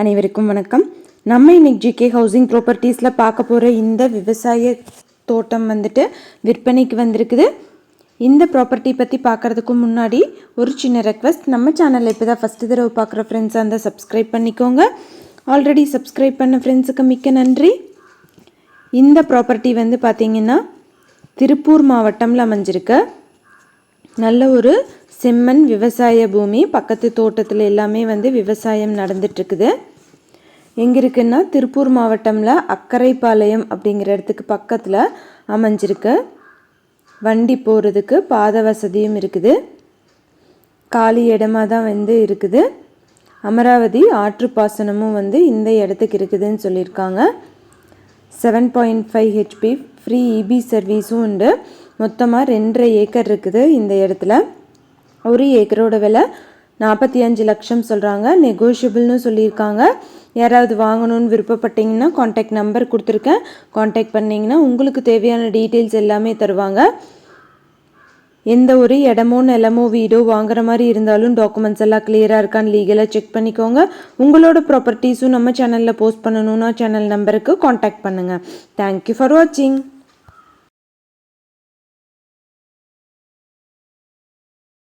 அனைவருக்கும் வணக்கம். நம்ம இன்னைக்கு ஜிகே ஹவுசிங் ப்ராப்பர்ட்டிஸில் பார்க்க போகிற இந்த விவசாய தோட்டம் வந்துட்டு விற்பனைக்கு வந்திருக்குது. இந்த ப்ராப்பர்ட்டி பற்றி பார்க்குறதுக்கு முன்னாடி ஒரு சின்ன ரெக்வஸ்ட் நம்ம சேனலில் இப்போ தான் ஃபஸ்ட்டு தடவை பார்க்குற ஃப்ரெண்ட்ஸாக இருந்தால் சப்ஸ்கிரைப் பண்ணிக்கோங்க. ஆல்ரெடி சப்ஸ்கிரைப் பண்ண ஃப்ரெண்ட்ஸுக்கு மிக்க நன்றி. இந்த ப்ராப்பர்ட்டி வந்து பார்த்திங்கன்னா திருப்பூர் மாவட்டம்ல அமைஞ்சிருக்கு. நல்ல ஒரு செம்மண் விவசாய பூமி. பக்கத்து தோட்டத்தில் எல்லாமே வந்து விவசாயம் நடந்துட்டுருக்குது எங்கே இருக்குன்னா திருப்பூர் மாவட்டமில் அக்கரைப்பாளையம் அப்படிங்கிற இடத்துக்கு பக்கத்தில் அமைஞ்சிருக்கு வண்டி போகிறதுக்கு பாத வசதியும் இருக்குது. காலி இடமா தான் வந்து இருக்குது. அமராவதி ஆற்று பாசனமும் வந்து இந்த இடத்துக்கு இருக்குதுன்னு சொல்லியிருக்காங்க. Seven point five HP free EB சர்வீஸும் உண்டு. மொத்தமாக ரெண்டரை ஏக்கர் இருக்குது இந்த இடத்துல. ஒரு ஏக்கரோட விலை நாற்பத்தி அஞ்சு லட்சம் சொல்கிறாங்க நெகோஷியபிள்னு சொல்லியிருக்காங்க. யாராவது வாங்கணும்னு விருப்பப்பட்டீங்கன்னா காண்டாக்ட் நம்பர் கொடுத்துருக்கேன். காண்டாக்ட் பண்ணிங்கன்னா உங்களுக்கு தேவையான டீட்டெயில்ஸ் எல்லாமே தருவாங்க. எந்த ஒரு இடமோ நிலமோ வீடோ வாங்குற மாதிரி இருந்தாலும் டாக்குமெண்ட்ஸ் எல்லாம் கிளியராக இருக்கான்னு லீகலாக செக் பண்ணிக்கோங்க. உங்களோட ப்ராப்பர்ட்டிஸும் நம்ம சேனலில் போஸ்ட் பண்ணணும்னா சேனல் நம்பருக்கு காண்டாக்ட் பண்ணுங்கள் தேங்க்யூ ஃபார் வாட்சிங்